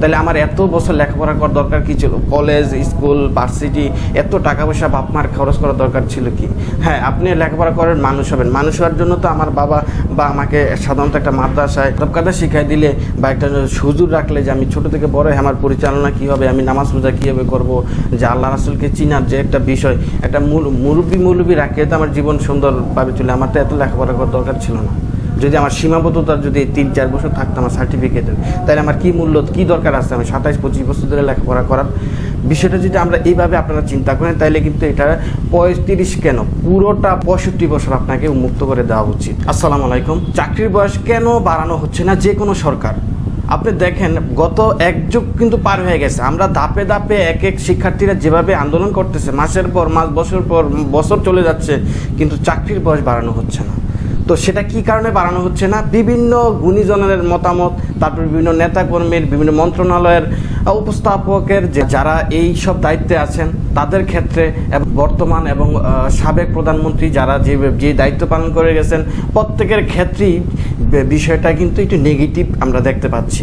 তাহলে আমার এত বছর লেখাপড়া করার দরকার কি ছিল? কলেজ, স্কুল ভার্সিটি এত টাকা পয়সা বাপ মার খরচ করার দরকার ছিল কি? হ্যাঁ আপনি লেখাপড়া করেন, মানুষ হবেন। মানুষ হওয়ার জন্য তো আমার বাবা বা আমাকে সাধারণত একটা মাদ্রাসায় তবকাদা শিখাই দিলে বা একটা সুযোগ রাখলে যে আমি ছোট থেকে বড় আমার পরিচালনা কী হবে, আমি নামাজ রোজা কীভাবে করব, যে আল্লাহ রাসুলকে চিনার যে একটা বিষয়, একটা মুরব্বী মুরব্বী রাখলে তো আমার জীবন সুন্দরভাবে চলে। আমার তো এত লেখাপড়া করার দরকার ছিল না। যদি আমার সীমাবদ্ধতা যদি তিন, চার বছর থাকতো আমার সার্টিফিকেটের তাহলে আমার কি মূল্য, কি দরকার আছে? আমি সাতাইশ, পঁচিশ বছর ধরে লেখাপড়া করার। বিষয়টা যদি আমরা এইভাবে আপনারা চিন্তা করেন, তাহলে কিন্তু এটা পঁয়ত্রিশ কেন? পুরোটা পঁয়ষট্টি বছর আপনাকে উন্মুক্ত করে দেওয়া উচিত। আসসালামু আলাইকুম। চাকরির বয়স কেন বাড়ানো হচ্ছে না যে কোনো সরকার? আপনি দেখেন, গত এক যুগ কিন্তু পার হয়ে গেছে। আমরা ধাপে ধাপে এক এক শিক্ষার্থীরা যেভাবে আন্দোলন করতেছে, মাসের পর মাস, বছর পর বছর চলে যাচ্ছে, কিন্তু চাকরির বয়স বাড়ানো হচ্ছে না। তো সেটা কি কারণে বাড়ানো হচ্ছে না? বিভিন্ন গুণীজনের মতামত, তারপর বিভিন্ন নেতাকর্মীর, বিভিন্ন মন্ত্রণালয়ের উপস্থাপকের যে যারা এই সব দায়িত্বে আছেন, তাদের ক্ষেত্রে এবং বর্তমান এবং সাবেক প্রধানমন্ত্রী যারা যে যে দায়িত্ব পালন করে গেছেন, প্রত্যেকের ক্ষেত্রেই বিষয়টা কিন্তু একটু নেগেটিভ আমরা দেখতে পাচ্ছি।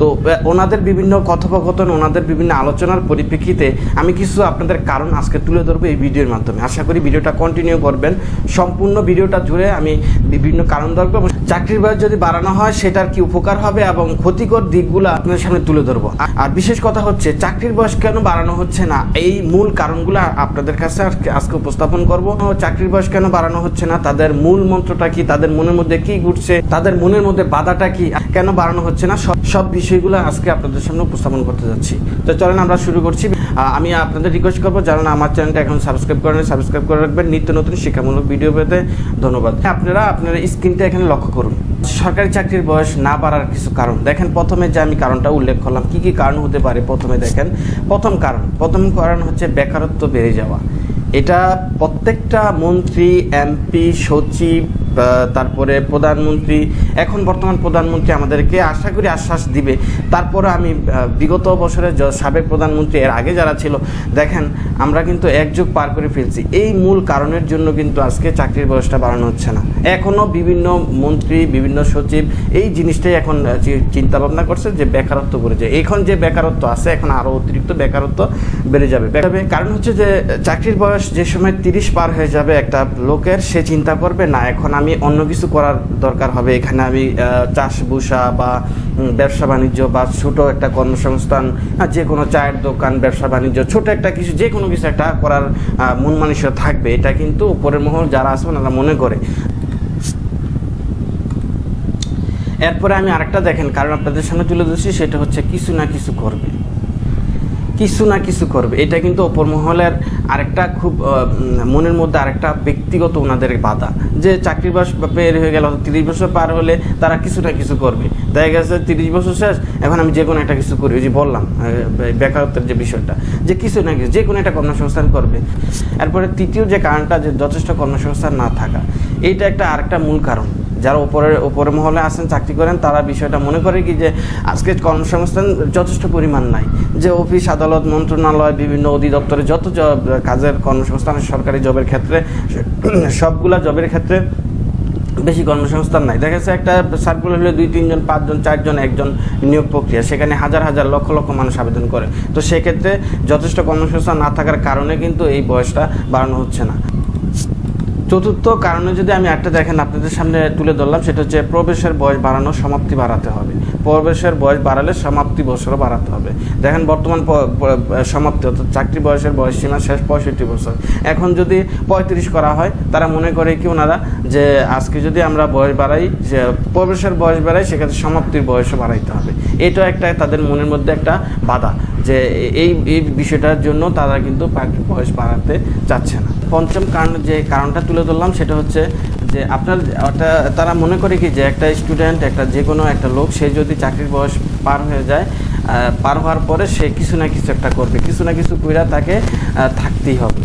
তো ওনাদের বিভিন্ন কথোপকথন, ওনাদের বিভিন্ন আলোচনার পরিপ্রেক্ষিতে আমি কিছু আপনাদের কারণ আজকে তুলে ধরবো এই ভিডিওর মাধ্যমে। আশা করি ভিডিওটা কন্টিনিউ করবেন। সম্পূর্ণ ভিডিওটা জুড়ে আমি বিভিন্ন কারণ ধরবো এবং চাকরির বয়স যদি বাড়ানো হয়, সেটার কি উপকার হবে এবং ক্ষতিকর দিকগুলো আপনাদের সামনে তুলে ধরবো। আর- বিশেষ কথা হচ্ছে, চাকরির বয়স কেন বাড়ানো হচ্ছে না? এই মূল কারণগুলো আপনাদের কাছে আজকে- উপস্থাপন করব। চাকরির বয়স কেন বাড়ানো হচ্ছে না? তাদের মূল মন্ত্রটা কি? তাদের মনের মধ্যে কি ঘুরছে? তাদের মনের মধ্যে বাধাটা কি? কেন বাড়ানো হচ্ছে না? সব সব বিষয়গুলো আজকে আপনাদের সামনে উপস্থাপন করতে যাচ্ছি। তো চলেন আমরা শুরু করছি। আমি আপনাদের রিকোয়েস্ট করব, যারা আমার চ্যানেলটা এখন সাবস্ক্রাইব করেন সাবস্ক্রাইব করে রাখবেন। নিত্য নতুন শিক্ষামূলক ভিডিও পেতে ধন্যবাদ। আপনারা আপনারা স্ক্রিনটা এখানে লক্ষ্য করুন। সরকারি চাকরির বয়স না বাড়ার কিছু কারণ। দেখেন, প্রথমে যে আমি কারণটা উল্লেখ করলাম, কি কি কারণ হতে পারে প্রথমে দেখেন। প্রথম কারণ প্রথম কারণ হচ্ছে বেকারত্ব বেড়ে যাওয়া। এটা প্রত্যেকটা মন্ত্রী এমপি সচিব তারপরে প্রধানমন্ত্রী, এখন বর্তমান প্রধানমন্ত্রী আমাদেরকে আশা করি আশ্বাস দিবে। তারপরে আমি বিগত বছরে সাবেক প্রধানমন্ত্রী এর আগে যারা ছিল, দেখেন আমরা কিন্তু এক যুগ পার করে ফেলছি। এই মূল কারণের জন্য কিন্তু আজকে চাকরির বয়সটা বাড়ানো হচ্ছে না। এখনও বিভিন্ন মন্ত্রী, বিভিন্ন সচিব এই জিনিসটাই এখন চিন্তা ভাবনা করছে যে বেকারত্ব করে যায়। এখন যে বেকারত্ব আছে, এখন আরও অতিরিক্ত বেকারত্ব বেড়ে যাবে। কারণ হচ্ছে যে, চাকরির বয়স যে সময় তিরিশ পার হয়ে যাবে একটা লোকের, সে চিন্তা করবে, না, এখন আমি অন্য কিছু করার দরকার হবে। এখানে আমি চাষ বুসা বা ব্যবসা বাণিজ্য বা ছোটো একটা কর্মসংস্থান যে কোনো চায়ের দোকান, ব্যবসা বাণিজ্য, ছোটো একটা কিছু যে কোনো কিছু একটা করার মন মানসিকতা থাকবে। এটা কিন্তু উপরের মহল যারা আছে ওনারা মনে করে। এরপরে আমি আরেকটা দেখেন, কারণ আপনাদের সামনে তুলে ধরছি, সেটা হচ্ছে কিছু না কিছু করবে। কিছু না কিছু করবে। এটা কিন্তু অপর মহলের আরেকটা খুব মনের মধ্যে আরেকটা ব্যক্তিগত ওনাদের বাধা। যে চাকরি বাস বের হয়ে গেল, তিরিশ বছর পার হলে তারা কিছু না কিছু করবে। দেখা গেছে তিরিশ বছর শেষ, এখন আমি যে কোনো একটা কিছু করি। ওই যে বললাম বেকারত্বের যে বিষয়টা, যে কিছু না কিছু, যে কোনো একটা কর্মসংস্থান করবে। এরপরে তৃতীয় যে কারণটা, যে যথেষ্ট কর্মসংস্থান না থাকা, এইটা একটা আরেকটা মূল কারণ। যারা উপরে উপরে মহলে আছেন, চাকরি করেন, তারা বিষয়টা মনে করে কি যে আজকে কর্মসংস্থান যথেষ্ট পরিমাণ নাই। যে অফিস, আদালত, মন্ত্রণালয়, বিভিন্ন অধিদপ্তরে যত কাজের কর্মসংস্থান সরকারি জবের ক্ষেত্রে, সবগুলা জবের ক্ষেত্রে বেশি কর্মসংস্থান নাই। দেখা যাচ্ছে একটা সার্কুলার হলে দুই, তিনজন, পাঁচজন, চারজন, একজন নিয়োগ প্রক্রিয়া। সেখানে হাজার হাজার, লক্ষ লক্ষ মানুষ আবেদন করে। তো সেক্ষেত্রে যথেষ্ট কর্মসংস্থান না থাকার কারণে কিন্তু এই বয়সটা বাড়ানো হচ্ছে না। চতুর্থ কারণে যদি আমি একটা দেখেন, আপনাদের সামনে তুলে ধরলাম, সেটা হচ্ছে প্রবেশের বয়স বাড়ানো, সমাপ্তি বাড়াতে হবে। প্রবেশের বয়স বাড়ালে সমাপ্তি বছরও বাড়াতে হবে। দেখেন বর্তমান সমাপ্তি, অর্থাৎ চাকরি বয়সের বয়স সীমা শেষ পঁয়ষট্টি বছর। এখন যদি পঁয়ত্রিশ করা হয়, তারা মনে করে কি ওনারা, যে আজকে যদি আমরা বয়স বাড়াই, যে প্রবেশের বয়স বাড়াই, সেক্ষেত্রে সমাপ্তির বয়সও বাড়াইতে হবে। এটা একটা তাদের মনের মধ্যে একটা বাধা। যে এই এই বিষয়টার জন্য তারা কিন্তু চাকরির বয়স বাড়াতে চাচ্ছে না। পঞ্চম কারণ, যে কারণটা তুলে ধরলাম সেটা হচ্ছে যে আপনার তারা মনে করে কি যে একটা স্টুডেন্ট একটা যে কোনো একটা লোক, সে যদি চাকরির বয়স পার হয়ে যায় পার হওয়ার পরে সে কিছু না কিছু একটা করবে, কিছু না কিছু কইরা তাকে থাকতেই হবে।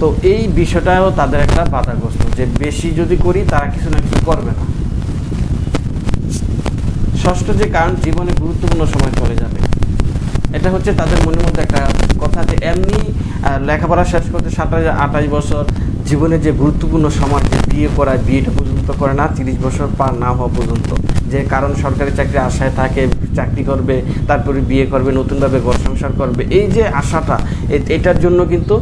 তো এই বিষয়টাও তাদের একটা বাধাগ্রস্ত, যে বেশি যদি করি তারা কিছু না কিছু করবে না। ষষ্ঠ যে কারণ, জীবনে গুরুত্বপূর্ণ সময় চলে যাবে। এটা হচ্ছে তাদের মনের মধ্যে একটা কথা যে এমনি লেখাপড়া শেষ করতে সাতাশ, আঠাশ বছর জীবনে যে গুরুত্বপূর্ণ সময় যে বিয়ে করা বিয়েটা পর্যন্ত করে না, তিরিশ বছর পার না হওয়া পর্যন্ত। যে কারণ সরকারি চাকরি আশায় থাকে, চাকরি করবে, তারপরে বিয়ে করবে, নতুনভাবে ঘর সংসার করবে। এই যে আশাটা এটার জন্য কিন্তু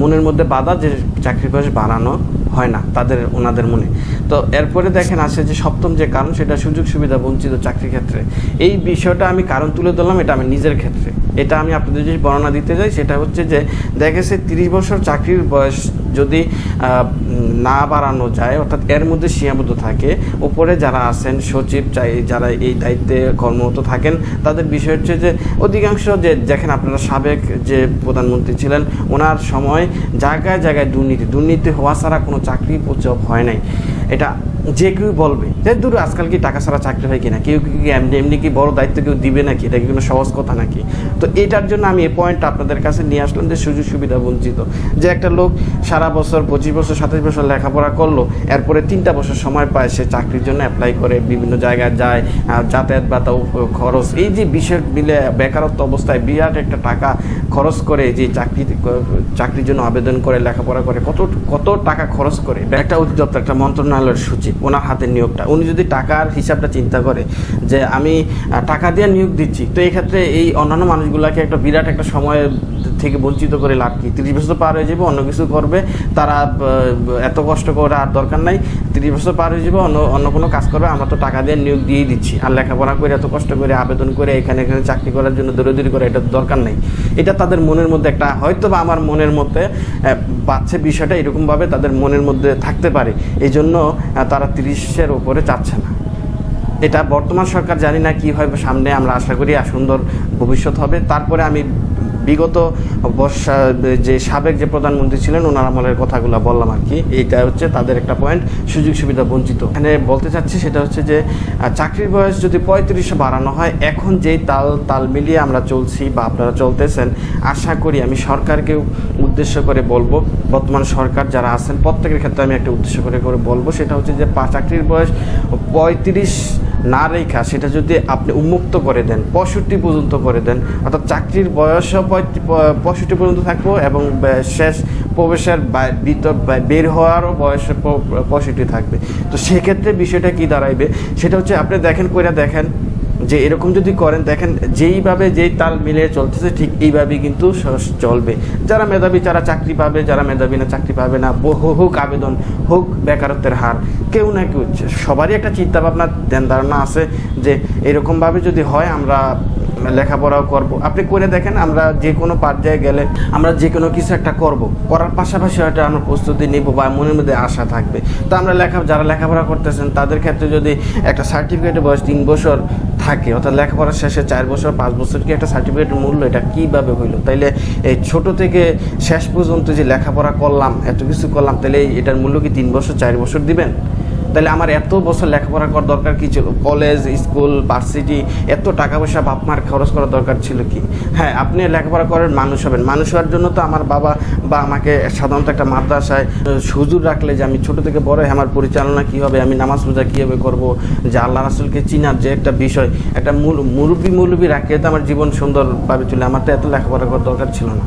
মনের মধ্যে বাধা যে চাকরির বয়স বাড়ানো হয় না তাদের, ওনাদের মনে। তো এরপরে দেখেন আসে যে সপ্তম যে কারণ, সেটা সুযোগ সুবিধা, বঞ্চিত চাকরি ক্ষেত্রে। এই বিষয়টা আমি কারণ তুলে ধরলাম, এটা আমি নিজের ক্ষেত্রে। এটা আমি আপনাদের যদি বর্ণনা দিতে যাই, সেটা হচ্ছে যে দেখা গেছে তিরিশ বছর চাকরির বয়স যদি না বাড়ানো যায়, অর্থাৎ এর মধ্যে সীমাবদ্ধ থাকে, উপরে যারা আছেন, সচিব চাই, যারা এই দায়িত্বে কর্মরত থাকেন, তাদের বিষয় হচ্ছে যে, অধিকাংশ যে, দেখেন আপনারা সাবেক যে প্রধানমন্ত্রী ছিলেন, ওনার সময় জায়গায় জায়গায় দুর্নীতি দুর্নীতি হওয়া ছাড়া কোনো চাকরি জব হয় নাই। এটা যে কেউ বলবে যে দূর, আজকাল কি টাকা ছাড়া চাকরি হয় কিনা? কেউ কি এমনি এমনি কি বড় দায়িত্ব কেউ দিবে নাকি? এটা কি কোনো সহজ কথা নাকি? তো এটার জন্য আমি এই পয়েন্টটা আপনাদের কাছে নিয়ে আসলাম যে সুযোগ সুবিধা বঞ্চিত। যে একটা লোক সারা বছর, পঁচিশ বছর, সাতাশ বছর লেখাপড়া করল, এরপরে তিনটা বছর সময় পায় সে চাকরির জন্য অ্যাপ্লাই করে, বিভিন্ন জায়গায় যায় যাতায়াত ভাতা খরচ। এই যে বিষয় মিলে বেকারত্ব অবস্থায় বিরাট একটা টাকা খরচ করে যে চাকরি চাকরির জন্য আবেদন করে, লেখাপড়া করে, কত কত টাকা খরচ করে। একটা অধিদপ্তর, একটা মন্ত্রণালয়ের সচিব। ওনার হাতের নিয়োগটা। উনি যদি টাকার হিসাবটা চিন্তা করে যে আমি টাকা দিয়ে নিয়োগ দিচ্ছি, তো এক্ষেত্রে ক্ষেত্রে এই অন্যান্য মানুষগুলোকে একটা বিরাট একটা সময় থেকে বঞ্চিত করে লাভ কি? তিরিশ বছর পার হয়ে যাবে, অন্য কিছু করবে, তারা এত কষ্ট করে আর দরকার নাই। তিরিশ বছর পার হয়ে যাবে, অন্য অন্য কোনো কাজ করবে, আমরা তো টাকা দিয়ে নিয়োগ দিয়েই দিচ্ছি। আর লেখাপড়া করে এত কষ্ট করে, আবেদন করে, এখানে এখানে চাকরি করার জন্য দৌড়াদৌড়ি করে, এটা দরকার নেই। এটা তাদের মনের মধ্যে একটা হয়তো বা আমার মনের মধ্যে বাচ্চা বিষয়টা এরকমভাবে তাদের মনের মধ্যে থাকতে পারে। এই জন্য তারা তিরিশের ওপরে চাচ্ছে না। এটা বর্তমান সরকার জানি না কি হবে সামনে আমরা আশা করি, সুন্দর ভবিষ্যৎ হবে। তারপরে আমি বিগত বর্ষা, যে সাবেক যে প্রধানমন্ত্রী ছিলেন, ওনার আমলের কথাগুলো বললাম আর কি। এইটা হচ্ছে তাদের একটা পয়েন্ট সুযোগ সুবিধা বঞ্চিত। এখানে বলতে চাচ্ছি সেটা হচ্ছে যে চাকরির বয়স যদি পঁয়ত্রিশে বাড়ানো হয়, এখন যেই তাল তাল মিলিয়ে আমরা চলছি বা আপনারা চলতেছেন, আশা করি আমি সরকারকে উদ্দেশ্য করে বলব, বর্তমান সরকার যারা আছেন, প্রত্যেকের ক্ষেত্রে আমি একটা উদ্দেশ্য করে করে বলব, সেটা হচ্ছে যে চাকরির বয়স পঁয়ত্রিশ না রেখা, সেটা যদি আপনি উন্মুক্ত করে দেন, পঁয়ষট্টি পর্যন্ত করে দেন, অর্থাৎ চাকরির পঁয়ত্রি- পঁয়ষট্টি পর্যন্ত থাকব এবং শেষ প্রবেশের ভিতর বের হওয়ারও বয়স পঁয়ষট্টি থাকবে। তো সেক্ষেত্রে বিষয়টা কি দাঁড়াইবে? সেটা হচ্ছে আপনি দেখেন, কইরা দেখেন যে এরকম যদি করেন, দেখেন যেইভাবে যেই তাল মিলিয়ে চলতেছে, ঠিক এইভাবেই কিন্তু চলবে। যারা মেধাবী, যারা চাকরি পাবে, যারা মেধাবী না, চাকরি পাবে না হোক আবেদন, হোক বেকারত্বের হার, কেউ না কেউ, সবারই একটা চিন্তাভাবনা ধ্যান ধারণা আছে যে এরকমভাবে যদি হয়, আমরা লেখাপড়াও করব। আপনি করে দেখেন, আমরা যে কোনো পর্যায়ে গেলে আমরা যে কোনো কিছু একটা করব। করার পাশাপাশি হয়তো আমরা প্রস্তুতি নিব বা মনের মধ্যে আশা থাকবে। তো আমরা লেখা যারা লেখাপড়া করতেছেন, তাদের ক্ষেত্রে যদি একটা সার্টিফিকেটের বয়স তিন বছর থাকে, অর্থাৎ লেখাপড়া শেষে চার বছর, পাঁচ বছর কি একটা সার্টিফিকেটের মূল্য এটা কীভাবে হইল? তাইলে এই ছোট থেকে শেষ পর্যন্ত যে লেখাপড়া করলাম, এত কিছু করলাম তাহলে এটার মূল্য কি তিন বছর, চার বছর দিবেন? তাহলে আমার এত বছর লেখাপড়া করার দরকার কি ছিল? কলেজ, স্কুল ভার্সিটি এত টাকা পয়সা বাপ মার খরচ করার দরকার ছিল কি? হ্যাঁ আপনি লেখাপড়া করেন, মানুষ হবেন। মানুষ হওয়ার জন্য তো আমার বাবা বা আমাকে সাধারণত একটা মাদ্রাসায় সুযোগ রাখলে যে আমি ছোট থেকে বড় আমার পরিচালনা কী হবে, আমি নামাজ রোজা কীভাবে করব, যে আল্লাহ রাসুলকে চিনার যে একটা বিষয়, একটা মুরব্বী মুরব্বী রাখলে তো আমার জীবন সুন্দরভাবে চলে, আমার তো এত লেখাপড়া করার দরকার ছিল না।